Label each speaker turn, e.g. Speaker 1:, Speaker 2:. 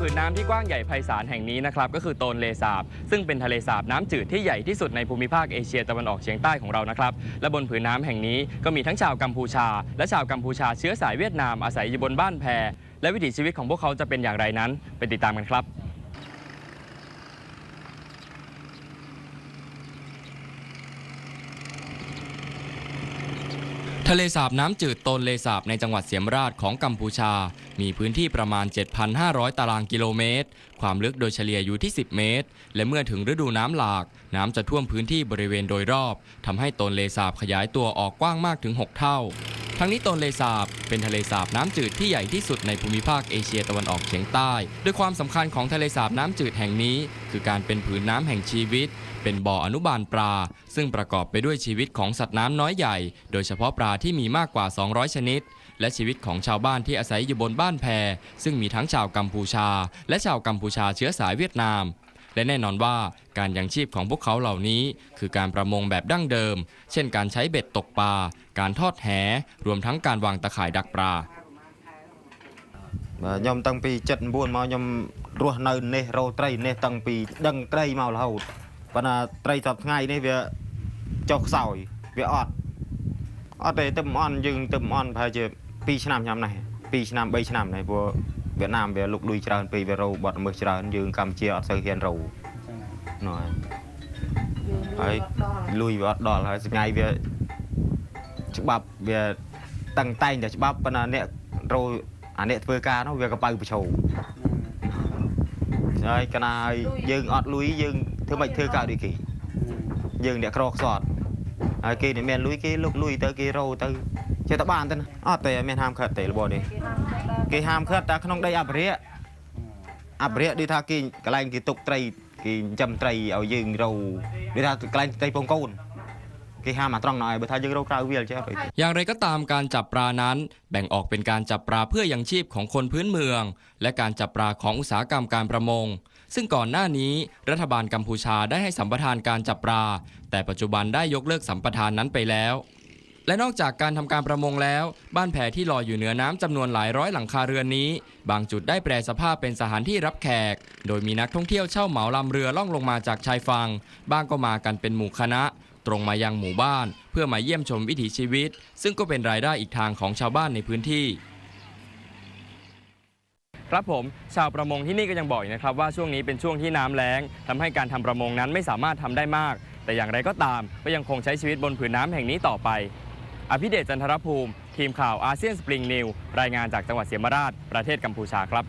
Speaker 1: ผืนน้ำที่กว้างใหญ่ไพศาลแห่งนี้นะครับก็คือโตนเลสาบ ซึ่งเป็นทะเลสาบน้ำจืดที่ใหญ่ที่สุดในภูมิภาคเอเชียตะวันออกเฉียงใต้ของเรานะครับและบนผืนน้ำแห่งนี้ก็มีทั้งชาวกัมพูชา และชาวกัมพูชาเชื้อสายเวียดนามอาศัยอยู่บนบ้านแพและวิถีชีวิตของพวกเขาจะเป็นอย่างไรนั้นไปติดตามกันครับ ทะเลสาบน้ำจืดโตนเลสาบในจังหวัดเสียมราชของกัมพูชา มีพื้นที่ประมาณ 7,500 ตารางกิโลเมตร ความลึกโดยเฉลี่ยอยู่ที่ 10 เมตร และเมื่อถึงฤดูน้ำหลาก น้ำจะท่วมพื้นที่บริเวณโดยรอบทำให้โตนเลสาบขยายตัวออกกว้างมากถึง 6 เท่า ทั้งนี้โตนเลสาบเป็นทะเลสาบน้ำจืดที่ใหญ่ที่สุดในภูมิภาคเอเชียตะวันออกเฉียงใต้ โดยความสำคัญของทะเลสาบน้ำจืดแห่งนี้ คือการเป็นผืนน้ำแห่งชีวิต เป็นบ่ออนุบาลปลา ซึ่งประกอบไปด้วยชีวิตของสัตว์น้ำน้อยใหญ่ โดยเฉพาะปลาที่มีมากกว่า 200 ชนิด และชีวิตของชาวบ้านที่อาศัยอยู่บนบ้านแพซึ่งมีทั้งชาวกัมพูชา และชาวกัมพูชาเชื้อสายเวียดนาม และแน่นอนว่าการยังชีพของพวกเขาเหล่านี้ คือการประมงแบบดั้งเดิม เช่นการใช้เบ็ดตกปลา การทอดแห รวมทั้งการวางตะข่ายดักปลา
Speaker 2: បាទខ្ញុំតាំងពី79មកខ្ញុំរស់នៅនេះរោត្រីនេះតាំងពីដឹងត្រីមករហូត ប៉ុន្តែត្រីសប្តាហ៍ថ្ងៃនេះវាចុះខ្សោយវាអត់អត់ទេទឹកមិនអន់យើងទឹកមិនអន់ប្រហែលជា2ឆ្នាំឆ្នាំនេះ2ឆ្នាំ3ឆ្នាំនេះព្រោះវៀតណាមវាលុកលុយច្រើនពេកវារោបត់មើសច្រើនយើងកម្ពុជាអត់សូវហ៊ានរោនោះហើយហើយលុយវាអត់ដល់ហើយថ្ងៃវាច្បាប់វាតឹងតែងតែច្បាប់ប៉ុន្តែអ្នករោអាអ្នកធ្វើការនោះវាកប៉ៅប្រឈោ ហើយកណាឲ្យយើងអត់លុយយើងធ្វើមិនធ្វើការដូចគេយើងអ្នកក្រខ្សត់ហើយគេដែលមានលុយគេលុកលុយទៅគេរោទៅចេះតែបានទៅណាអត់ទេអត់មានហាមឃាត់ទេរបបនេះគេហាមឃាត់តែក្នុងដីអភិរក្សអភិរក្សដូចថាគេកន្លែងគេទុកត្រីគេចិញ្ចឹមត្រីឲ្យយើងរោដូចថាកន្លែងត្រីពងកូនគេហាមអាត្រង់ណោះឲ្យបើថាយើងរោក្រៅវាចេះអត់អី
Speaker 1: อย่างไรก็ตามการจับปลานั้น แบ่งออกเป็นการจับปลาเพื่อยังชีพของคนพื้นเมือง และการจับปลาของอุตสาหกรรมการประมง ซึ่งก่อนหน้านี้รัฐบาลกัมพูชาได้ให้สัมปทานการจับปลา แต่ปัจจุบันได้ยกเลิกสัมปทานนั้นไปแล้ว และนอกจากการทำการประมงแล้ว บ้านแพที่ลอยอยู่เหนือน้ำจำนวนหลายร้อยหลังคาเรือนนี้ บางจุดได้แปลสภาพเป็นสถานที่รับแขก โดยมีนักท่องเที่ยวเช่าเหมาลำเรือล่องลงมาจากชายฝั่งบ้างก็มากันเป็นหมู่คณะ ตรงมายังหมู่บ้าน เพื่อมาเยี่ยมชมวิถีชีวิต ซึ่งก็เป็นรายได้อีกทางของชาวบ้านในพื้นที่ ครับผมชาวประมงที่นี่ก็ยังบอกอีกนะครับว่าช่วงนี้เป็นช่วงที่น้ำแล้งทำให้การทำประมงนั้นไม่สามารถทำได้มาก แต่อย่างไรก็ตามก็ยังคงใช้ชีวิตบนผืนน้ำแห่งนี้ต่อไป อภิเดชจันทรภูมิ ทีมข่าวอาเซียนสปริงนิวรายงานจากจังหวัดเสียมราชประเทศกัมพูชาครับ